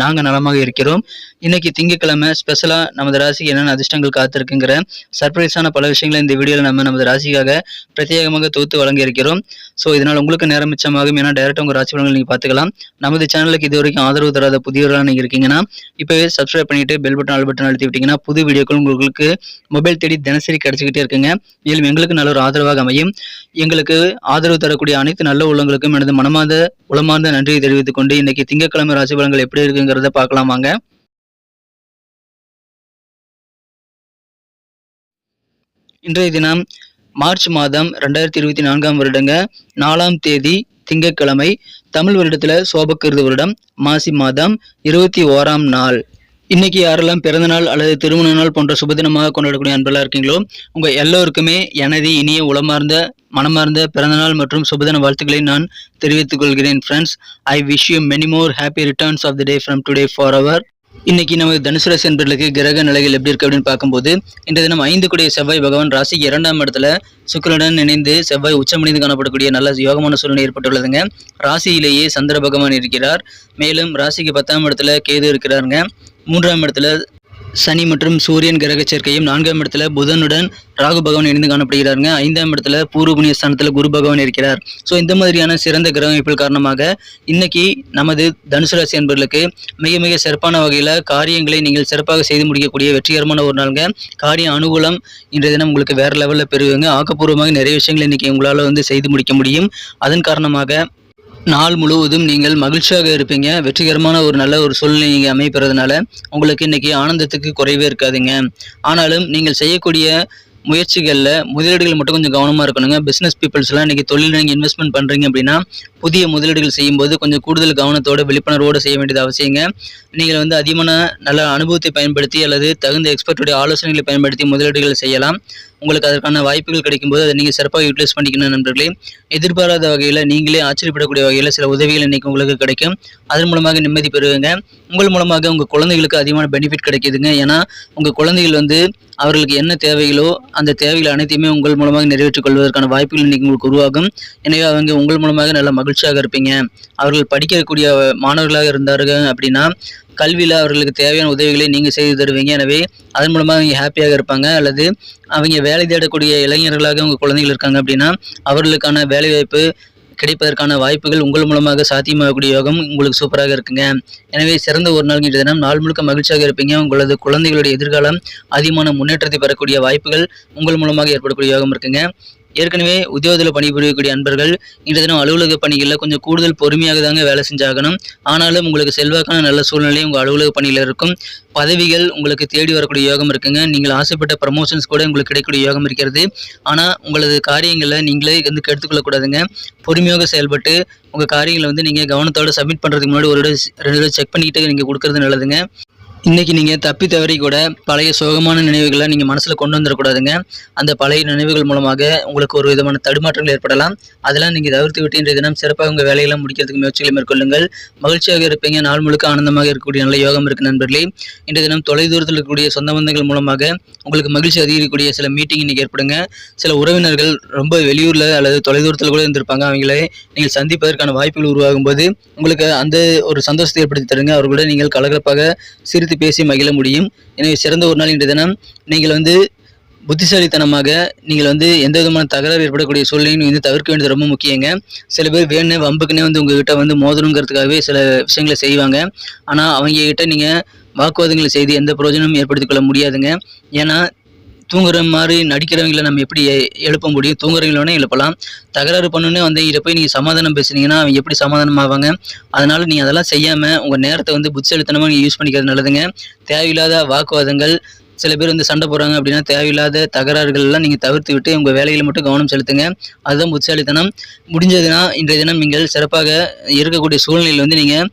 நாங்கள் நலமாக இருக்கிறோம். இன்னைக்கு திங்கக்கிழமை ஸ்பெஷலாக நமது ராசிக்கு என்னென்ன அதிர்ஷ்டங்கள் காத்திருக்குங்கிற சர்ப்ரைஸான பல விஷயங்களை இந்த வீடியோவில் நம்ம நமது ராசிக்காக பிரத்யேகமாக தொகுத்து வழங்க இருக்கிறோம் ஸோ இதனால் உங்களுக்கு நேரம் மிச்சமாகும். ஏன்னா டேரெக்டாக உங்கள் ராசி பலன்கள் நீங்கள் பார்த்துக்கலாம். நமது சேனலுக்கு இது வரைக்கும் ஆதரவு தராத புதியவர்களாக நீங்கள் இருக்கீங்கன்னா இப்போவே சப்ஸ்கிரைப் பண்ணிட்டு பெல் பட்டன் ஆல் பட்டன் அழுத்தி விட்டீங்கன்னா புது வீடியோக்கள் உங்களுக்கு மொபைல் தேடி தினசரி கிடச்சிக்கிட்டே இருக்குங்க. மேலும் எங்களுக்கு நல்ல ஒரு ஆதரவாக அமையும். எங்களுக்கு ஆதரவு தரக்கூடிய அனைத்து நல்ல உள்ளங்களுக்கும் எனது மனமார்ந்த உளமார்ந்த நன்றியை தெரிவித்துக் கொண்டு இன்னைக்கு திங்கக்கிழமை ராசி பலன்கள் எப்படி இருக்குங்கிறத பார்க்கலாம் வாங்க இன்றைய தினம் மார்ச் மாதம் ரெண்டாயிரத்தி இருபத்தி நான்காம் வருடங்க. நாலாம் தேதி திங்கட்கிழமை தமிழ் வருடத்துல சோபக்கிருது வருடம் மாசி மாதம் இருபத்தி ஓராம் நாள். இன்னைக்கு யாரெல்லாம் பிறந்தநாள் அல்லது திருமண நாள் போன்ற சுபதினமாக கொண்டாடக்கூடிய அன்பெல்லாம் இருக்கீங்களோ உங்க எல்லோருக்குமே எனது இனிய உளமார்ந்த மனமார்ந்த பிறந்தநாள் மற்றும் சுபதின வாழ்த்துக்களை நான் தெரிவித்துக் கொள்கிறேன் friends I wish you many more happy returns of the day from today for our இன்னைக்கு நமது தனுசு ராசி என்பர்களுக்கு கிரக நிலைகள் எப்படி இருக்கு அப்படின்னு பார்க்கும்போது இன்றைய தினம் ஐந்து கூடிய செவ்வாய் பகவான் ராசிக்கு இரண்டாம் இடத்துல சுக்கரனுடன் இணைந்து செவ்வாய் உச்சமடைந்து காணப்படக்கூடிய நல்ல யோகமான சூழ்நிலை ஏற்பட்டுள்ளதுங்க. ராசியிலேயே சந்திர பகவான் இருக்கிறார். மேலும் ராசிக்கு பத்தாம் இடத்துல கேது இருக்கிறாருங்க. மூன்றாம் இடத்துல சனி மற்றும் சூரியன் கிரக சேர்க்கையும் நான்காம் இடத்துல புதனுடன் ராகு பகவான் இணைந்து காணப்படுகிறாருங்க. ஐந்தாம் இடத்துல பூர்வ புண்ணிய ஸ்தானத்தில் குரு பகவான் இருக்கிறார். ஸோ இந்த மாதிரியான சிறந்த கிரக அமைப்புகள் காரணமாக இன்னைக்கு நமது தனுசு ராசி என்பர்களுக்கு மிக மிக சிறப்பான வகையில் காரியங்களை நீங்கள் சிறப்பாக செய்து முடிக்கக்கூடிய வெற்றிகரமான ஒரு நாளுங்க. காரிய அனுகூலம் இன்றைய தினம் உங்களுக்கு வேற லெவலில் பெறுவீங்க ஆக்கப்பூர்வமாக நிறைய விஷயங்களை இன்னைக்கு உங்களால் வந்து செய்து முடிக்க முடியும். அதன் காரணமாக நாள் முழுவதும் நீங்கள் மகிழ்ச்சியாக இருப்பீங்க. வெற்றிகரமான ஒரு நல்ல ஒரு சூழ்நிலை நீங்கள் அமைப்பதுனால உங்களுக்கு இன்னைக்கு ஆனந்தத்துக்கு குறைவே இருக்காதுங்க. ஆனாலும் நீங்கள் செய்யக்கூடிய முயற்சிகளில் முதலீடுகள் மட்டும் கொஞ்சம் கவனமாக இருக்கணுங்க. பிஸ்னஸ் பீப்புள்ஸ்லாம் இன்றைக்கி தொழில் நீங்கள் இன்வெஸ்ட்மெண்ட் பண்ணுறீங்க அப்படின்னா புதிய முதலீடுகள் செய்யும்போது கொஞ்சம் கூடுதல் கவனத்தோடு விழிப்புணர்வோடு செய்ய வேண்டியது அவசியங்க. நீங்கள் வந்து அதிகமான நல்ல அனுபவத்தை பயன்படுத்தி அல்லது தகுந்த எக்ஸ்பர்ட்டுடைய ஆலோசனைகளை பயன்படுத்தி முதலீடுகள் செய்யலாம். உங்களுக்கு அதற்கான வாய்ப்புகள் கிடைக்கும்போது அதை நீங்கள் சிறப்பாக யூட்டிலைஸ் பண்ணிக்கணும் நண்பர்களே. எதிர்பாராத வகையில் நீங்களே ஆச்சரியப்படக்கூடிய வகையில் சில உதவிகள் இன்றைக்கி உங்களுக்கு கிடைக்கும். அதன் மூலமாக நிம்மதி பெறுவீங்க. உங்கள் மூலமாக உங்கள் குழந்தைகளுக்கு அதிகமான பெனிஃபிட் கிடைக்குதுங்க. ஏன்னா உங்கள் குழந்தைகள் வந்து அவர்களுக்கு என்ன தேவைகளோ அந்த தேவைகள் அனைத்தையுமே உங்கள் மூலமாக நிறைவேற்றிக் கொள்வதற்கான வாய்ப்புகள் இன்றைக்கி உங்களுக்கு உருவாகும். எனவே அவங்க உங்கள் மூலமாக நல்ல மகிழ்ச்சியாக இருப்பீங்க. அவர்கள் படிக்கக்கூடிய மாணவர்களாக இருந்தார்கள் அப்படின்னா கல்வியில் அவர்களுக்கு தேவையான உதவிகளை நீங்கள் செய்து தருவீங்க. எனவே அதன் மூலமாக அவங்க ஹாப்பியாக இருப்பாங்க. அல்லது அவங்க வேலை தேடக்கூடிய இளைஞர்களாக உங்கள் குழந்தைகள் இருக்காங்க அப்படின்னா அவர்களுக்கான வேலைவாய்ப்பு கிடைப்பதற்கான வாய்ப்புகள் உங்கள் மூலமாக சாத்தியமாகக்கூடிய யோகம் உங்களுக்கு சூப்பராக இருக்குங்க. எனவே சிறந்த ஒரு நாள் இன்றைய தினம். நாள் முழுக்க மகிழ்ச்சியாக இருப்பீங்க. உங்களது குழந்தைகளுடைய எதிர்காலம் அதிகமான முன்னேற்றத்தை பெறக்கூடிய வாய்ப்புகள் உங்கள் மூலமாக ஏற்படக்கூடிய யோகம் இருக்குங்க. ஏற்கனவே உத்தியோகத்தில் பணிபுரியக்கூடிய அன்பர்கள் இன்றைய தினம் அலுவலக பணிகளில் கொஞ்சம் கூடுதல் பொறுமையாக தாங்க வேலை செஞ்சாகணும். ஆனாலும் உங்களுக்கு செல்வாக்கான நல்ல சூழ்நிலை உங்கள் அலுவலக பணியில் இருக்கும். பதவிகள் உங்களுக்கு தேடி வரக்கூடிய யோகம் இருக்குங்க. நீங்கள் ஆசைப்பட்ட ப்ரமோஷன்ஸ் கூட உங்களுக்கு கிடைக்கக்கூடிய யோகம் இருக்கிறது. ஆனால் உங்களது காரியங்களை நீங்களே வந்து கெடுத்துக்கொள்ளக்கூடாதுங்க. பொறுமையாக செயல்பட்டு உங்கள் காரியங்களை வந்து நீங்கள் கவனத்தோடு சப்மிட் பண்ணுறதுக்கு முன்னாடி ஒரு ரெண்டு தடவை செக் பண்ணிக்கிட்டு நீங்கள் கொடுக்குறது நல்லதுங்க. இன்றைக்கி நீங்கள் தப்பி தவறி கூட பழைய சோகமான நினைவுகளை நீங்கள் மனசில் கொண்டு வந்துடக்கூடாதுங்க. அந்த பழைய நினைவுகள் மூலமாக உங்களுக்கு ஒரு விதமான தடுமாற்றங்கள் ஏற்படலாம். அதெல்லாம் நீங்கள் தவிர்த்து விட்டு இன்றைய தினம் சிறப்பாக உங்கள் வேலையெல்லாம் முடிக்கிறதுக்கு முயற்சிகளை மேற்கொள்ளுங்கள். மகிழ்ச்சியாக இருப்பீங்க நாள் முழுக்க ஆனந்தமாக இருக்கக்கூடிய நல்ல யோகம் இருக்குது நண்பர்களே. இன்றைய தினம் தொலைதூரத்தில் இருக்கக்கூடிய சொந்த பந்தங்கள் மூலமாக உங்களுக்கு மகிழ்ச்சி அதிகரிக்கக்கூடிய சில மீட்டிங் இன்றைக்கி ஏற்படுங்க. சில உறவினர்கள் ரொம்ப வெளியூரில் அல்லது தொலைதூரத்தில் கூட இருந்திருப்பாங்க. அவங்களே நீங்கள் சந்திப்பதற்கான வாய்ப்புகள் உருவாகும் போது உங்களுக்கு அந்த ஒரு சந்தோஷத்தை ஏற்படுத்தி தருங்க. அவர்களோட நீங்கள் கலகலப்பாக சிரித்து பேசி மகிழ முடியும். எனவே சிறந்த ஒரு நாள் இன்று தினம். நீங்கள் வந்து புத்திசாலித்தனமாக நீங்கள் வந்து எந்த விதமான தகராறு ஏற்படக்கூடிய சூழ்நிலையும் வந்து தவிர்க்க வேண்டியது ரொம்ப முக்கியங்க. சில பேர் வேணுனே வம்புக்குன்னே வந்து உங்ககிட்ட வந்து மோதணுங்கிறதுக்காகவே சில விஷயங்களை செய்வாங்க. ஆனால் அவங்க கிட்ட நீங்கள் வாக்குவாதங்களை செய்து எந்த பிரயோஜனமும் ஏற்படுத்திக் கொள்ள முடியாதுங்க. ஏன்னா தூங்குற மாதிரி நடிக்கிறவங்களை நம்ம எப்படி எ- எழுப்ப முடியும்? தூங்குறவங்களோடனே எழுப்பலாம். தகராறு பண்ணுன்னே வந்து இதை போய் நீங்கள் சமாதானம் பேசுனீங்கன்னா அவங்க எப்படி சமாதானம் ஆவாங்க அதனால் நீங்கள் அதெல்லாம் செய்யாமல் உங்கள் நேரத்தை வந்து புத்திசாலித்தனமாக நீங்கள் யூஸ் பண்ணிக்கிறது நல்லதுங்க. தேவையில்லாத வாக்குவாதங்கள் சில பேர் வந்து சண்டை போடுறாங்க அப்படின்னா தேவையில்லாத தகராறுகள் எல்லாம் நீங்கள் தவிர்த்து விட்டு உங்கள் வேலையில் மட்டும் கவனம் செலுத்துங்க. அதுதான் புத்திசாலித்தனம். முடிஞ்சதுன்னா இன்றைய தினம் நீங்கள் சிறப்பாக இருக்கக்கூடிய சூழ்நிலையில் வந்து நீங்கள்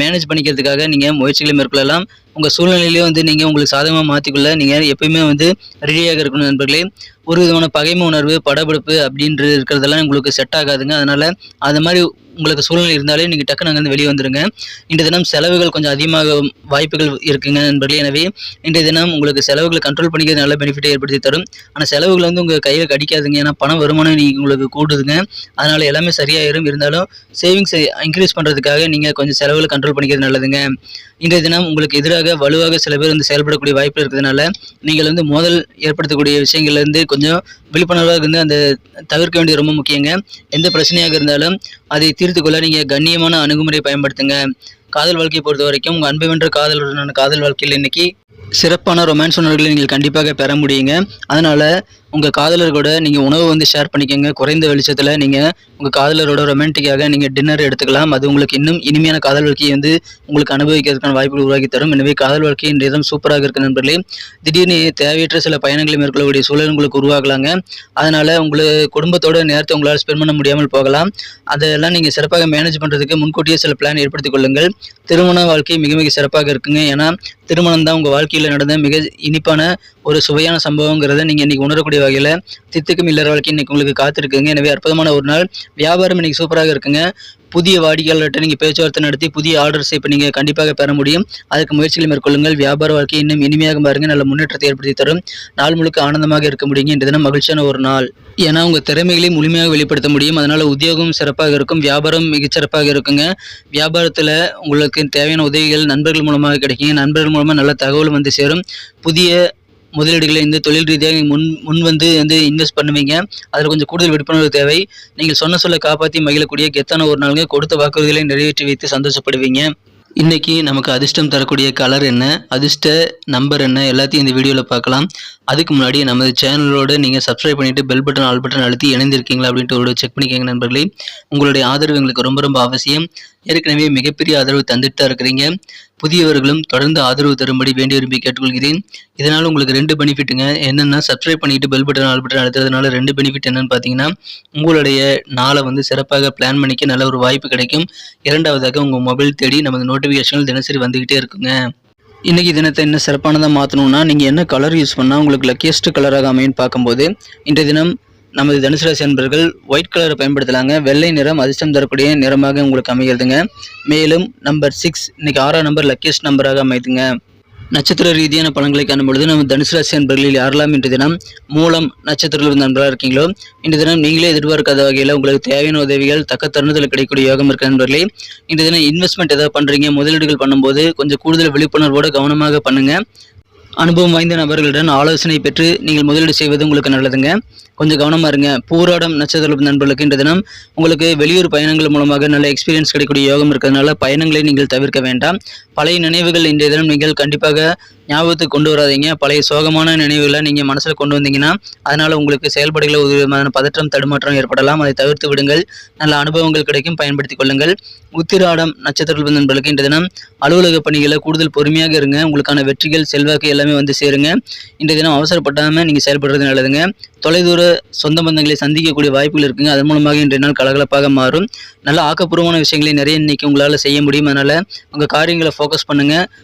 மேனேஜ் பண்ணிக்கிறதுக்காக நீங்கள் முயற்சிகளை மேற்கொள்ளலாம். உங்கள் சூழ்நிலையிலேயே வந்து நீங்கள் உங்களுக்கு சாதகமாக மாற்றிக்கொள்ள நீங்கள் எப்பயுமே வந்து ரெடியாக இருக்கணும் நண்பர்களே. ஒரு விதமான பகைமை உணர்வு படபடப்பு அப்படின்றது இருக்கிறதெல்லாம் உங்களுக்கு செட் ஆகாதுங்க. அதனால் அது மாதிரி உங்களுக்கு சூழ்நிலை இருந்தாலே நீங்கள் டக்குன்னு அங்கேருந்து வெளியே வந்துடுங்க இன்றைய தினம் செலவுகள் கொஞ்சம் அதிகமாக வாய்ப்புகள் இருக்குங்க நண்பர்களே. எனவே இன்றைய தினம் உங்களுக்கு செலவுகளை கண்ட்ரோல் பண்ணிக்கிறது நல்ல பெனிஃபிட்டை ஏற்படுத்தி தரும். ஆனால் செலவுகள் வந்து உங்கள் கையில் கடிக்காதுங்க. ஏன்னா பணம் வருமானம் நீங்கள் உங்களுக்கு கூடுதுங்க. அதனால் எல்லாமே சரியாயிரும். இருந்தாலும் சேவிங்ஸை இன்க்ரீஸ் பண்ணுறதுக்காக நீங்கள் கொஞ்சம் செலவுகளை கண்ட்ரோல் பண்ணிக்கிறது நல்லதுங்க. இன்றைய தினம் உங்களுக்கு எதிராக வலுவாக சில பேர் வந்து செயல்படக்கூடிய வாய்ப்பு இருக்கிறதுனால நீங்கள் வந்து மோதல் ஏற்படுத்தக்கூடிய விஷயங்கள்லேருந்து கொஞ்சம் விழிப்புணர்வாக இருந்து அந்த தவிர்க்க வேண்டியது ரொம்ப முக்கியங்க. எந்த பிரச்சனையாக இருந்தாலும் அதை தீர்த்துக்கொள்ள நீங்கள் கண்ணியமான அணுகுமுறை பயன்படுத்துங்க. காதல் வாழ்க்கையை பொறுத்த வரைக்கும் உங்கள் அன்பு வென்ற காதலுடனான காதல் வாழ்க்கையில் இன்னைக்கு சிறப்பான ரொமான்ஸ் உணர்வுகளை நீங்கள் கண்டிப்பாக பெற முடியுங்க. அதனால் உங்கள் காதலரோட நீங்கள் உணவு வந்து ஷேர் பண்ணிக்கோங்க. குறைந்த வெளிச்சத்தில் நீங்கள் உங்கள் காதலரோட ரொமான்டிக்காக நீங்கள் டின்னர் எடுத்துக்கலாம். அது உங்களுக்கு இன்னும் இனிமையான காதல் வாழ்க்கையை வந்து உங்களுக்கு அனுபவிக்கிறதுக்கான வாய்ப்புகள் உருவாக்கி தரும். எனவே காதல் வாழ்க்கை இன்றைய தினம் சூப்பராக இருக்க நண்பர்களே. திடீர்னு தேவையற்ற சில பயணங்களை மேற்கொள்ளக்கூடிய சூழல் உங்களுக்கு உருவாகலாங்க. அதனால் உங்களுக்கு குடும்பத்தோட நேரத்தை உங்களால் ஸ்பெண்ட் பண்ண முடியாமல் போகலாம். அதெல்லாம் நீங்கள் சிறப்பாக மேனேஜ் பண்ணுறதுக்கு முன்கூட்டியே சில பிளான் ஏற்படுத்திக் கொள்ளுங்கள். திருமண வாழ்க்கை மிக மிக சிறப்பாக இருக்குங்க. ஏன்னா திருமணம் தான் உங்கள் வாழ்க்கையில் நடந்த மிக இனிப்பான ஒரு சுவையான சம்பவங்கிறத நீங்கள் இன்றைக்கி உணரக்கூடிய வகையில் தித்துக்கும் இல்லற வாழ்க்கை இன்னைக்கு உங்களுக்கு காத்திருக்குங்க. எனவே அற்புதமான ஒரு நாள். வியாபாரம் இன்னைக்கு சூப்பராக இருக்குங்க. புதிய வாடிக்கையாளர்கிட்ட நீங்கள் பேச்சுவார்த்தை நடத்தி புதிய ஆர்டர்ஸ் இப்போ நீங்கள் கண்டிப்பாக பெற முடியும். அதுக்கு முயற்சிகளை மேற்கொள்ளுங்கள். வியாபார வாழ்க்கை இன்னும் இனிமையாக பாருங்கள் நல்ல முன்னேற்றத்தை ஏற்படுத்தி தரும். நாள் முழுக்க ஆனந்தமாக இருக்க முடியுங்க. இன்று தினம் மகிழ்ச்சியான ஒரு நாள். ஏன்னா உங்கள் திறமைகளை முழுமையாக வெளிப்படுத்த முடியும். அதனால் உத்தியோகம் சிறப்பாக இருக்கும். வியாபாரம் மிகச்சிறப்பாக இருக்குங்க. வியாபாரத்தில் உங்களுக்கு தேவையான உதவிகள் நண்பர்கள் மூலமாக கிடைக்குங்க. நண்பர்கள் மூலமாக நல்ல தகவல் வந்து சேரும். புதிய முதலீடுகளை இந்த தொழில் ரீதியாக முன் முன் வந்து வந்து இன்வெஸ்ட் பண்ணுவீங்க. அதில் கொஞ்சம் கூடுதல் விழிப்புணர்வு தேவை. நீங்கள் சொன்ன சொல்ல காப்பாற்றி மகிழக்கூடிய கெத்தான ஒரு நாளுங்க கொடுத்த வாக்குறுதிகளை நிறைவேற்றி வைத்து சந்தோஷப்படுவீங்க. இன்னைக்கு நமக்கு அதிர்ஷ்டம் தரக்கூடிய கலர் என்ன? அதிர்ஷ்ட நம்பர் என்ன? எல்லாத்தையும் இந்த வீடியோவில் பார்க்கலாம். அதுக்கு முன்னாடி நமது சேனலோடு நீங்கள் சப்ஸ்கிரைப் பண்ணிவிட்டு பெல் பட்டன் ஆல் பட்டன் அழுத்தி இணைந்திருக்கீங்களா அப்படின்ட்டு ஒரு செக் பண்ணிக்கோங்க நண்பர்களே. உங்களுடைய ஆதரவு எங்களுக்கு ரொம்ப ரொம்ப அவசியம். ஏற்கனவே மிகப்பெரிய ஆதரவு தந்துட்டு தான் இருக்கிறீங்க. புதியவர்களும் தொடர்ந்து ஆதரவு தரும்படி வேண்டி விரும்பி கேட்டுக்கொள்கிறேன். இதனால் உங்களுக்கு ரெண்டு பெனிஃபிட்டுங்க. என்னென்னா சப்ஸ்கிரைப் பண்ணிட்டு பெல் பட்டன் ஆல் பட்டன் அழுத்துறதுனால ரெண்டு பெனிஃபிட் என்னன்னு பார்த்தீங்கன்னா உங்களுடைய நாளை வந்து சிறப்பாக பிளான் பண்ணிக்க நல்ல ஒரு வாய்ப்பு கிடைக்கும். இரண்டாவதாக உங்கள் மொபைல் தேடி நமது நோட்டிஃபிகேஷன்கள் தினசரி வந்துக்கிட்டே இருக்குங்க. இன்றைக்கி தினத்தை இன்னும் சிறப்பானதாக மாற்றணும்னா நீங்கள் என்ன கலர் யூஸ் பண்ணால் உங்களுக்கு லக்கியஸ்ட் கலராக அமையும்னு பார்க்கும்போது இன்றைய தினம் நமது தனுசு ராசி அன்பர்கள் ஒயிட் கலரை பயன்படுத்தலாங்க. வெள்ளை நிறம் அதிர்ஷ்டம் தரக்கூடிய நிறமாக உங்களுக்கு அமைகிறதுங்க. மேலும் நம்பர் சிக்ஸ் இன்னைக்கு ஆறாம் நம்பர் லக்கியஸ்ட் நம்பராக அமைதுங்க. நட்சத்திர ரீதியான பலன்களை காணும் பொழுது நம்ம தனுசு ராசி அன்பர்களில் யாரெல்லாம் இன்று தினம் மூலம் நட்சத்திரத்தில் நண்பராக இருக்கீங்களோ இன்று தினம் நீங்களே எதிர்பார்க்காத வகையில் உங்களுக்கு தேவையான உதவிகள் தக்க தருணத்தில் கிடைக்கக்கூடிய யோகம் இருக்க நண்பர்களே. இந்த தினம் இன்வெஸ்ட்மெண்ட் ஏதாவது பண்ணுறீங்க முதலீடுகள் பண்ணும்போது கொஞ்சம் கூடுதல் விழிப்புணர்வோடு கவனமாக பண்ணுங்கள் அனுபவம் வாய்ந்த நபர்களிடம் ஆலோசனை பெற்று நீங்கள் முதலீடு செய்வது உங்களுக்கு நல்லதுங்க. கொஞ்சம் கவனமாக இருங்க. பூராடம் நட்சத்திர நண்பர்களுக்கு இந்த தினம் உங்களுக்கு வெளியூர் பயணங்கள் மூலமாக நல்ல எக்ஸ்பீரியன்ஸ் கிடைக்கக்கூடிய யோகம் இருக்கிறதுனால பயணங்களை நீங்கள் தவிர்க்க வேண்டாம். பழைய நினைவுகள் இன்றைய தினம் நீங்கள் கண்டிப்பாக ஞாபகத்துக்கு கொண்டு வராதீங்க. பழைய சோகமான நினைவுகளை நீங்கள் மனசில் கொண்டு வந்தீங்கன்னா அதனால் உங்களுக்கு செயல்பாடுகளில் ஒரு விதமான பதற்றம் தடுமாற்றம் ஏற்படலாம். அதை தவிர்த்து விடுங்கள். நல்ல அனுபவங்கள் கிடைக்கும். பயன்படுத்திக் கொள்ளுங்கள். உத்திராடம் நட்சத்திர நண்பர்களுக்கு இன்றைய தினம் அலுவலக பணிகளை கூடுதல் பொறுமையாக இருங்க. உங்களுக்கான வெற்றிகள் செல்வாக்கு எல்லாமே வந்து சேருங்க. இன்றைய தினம் அவசரப்படாமல் நீங்கள் செயல்படுறது நல்லதுங்க. தொலைதூர சொந்த பந்தங்களை சந்திக்கக்கூடிய வாய்ப்புகள் இருக்குங்க. அதன் மூலமாக இன்றைய நாள் கலகலப்பாக மாறும். நல்ல ஆக்கப்பூர்வமான விஷயங்களை நிறைய இன்னைக்கு உங்களால் செய்ய முடியும். அதனால் உங்கள் காரியங்களை ஃபோக்கஸ் பண்ணுங்கள்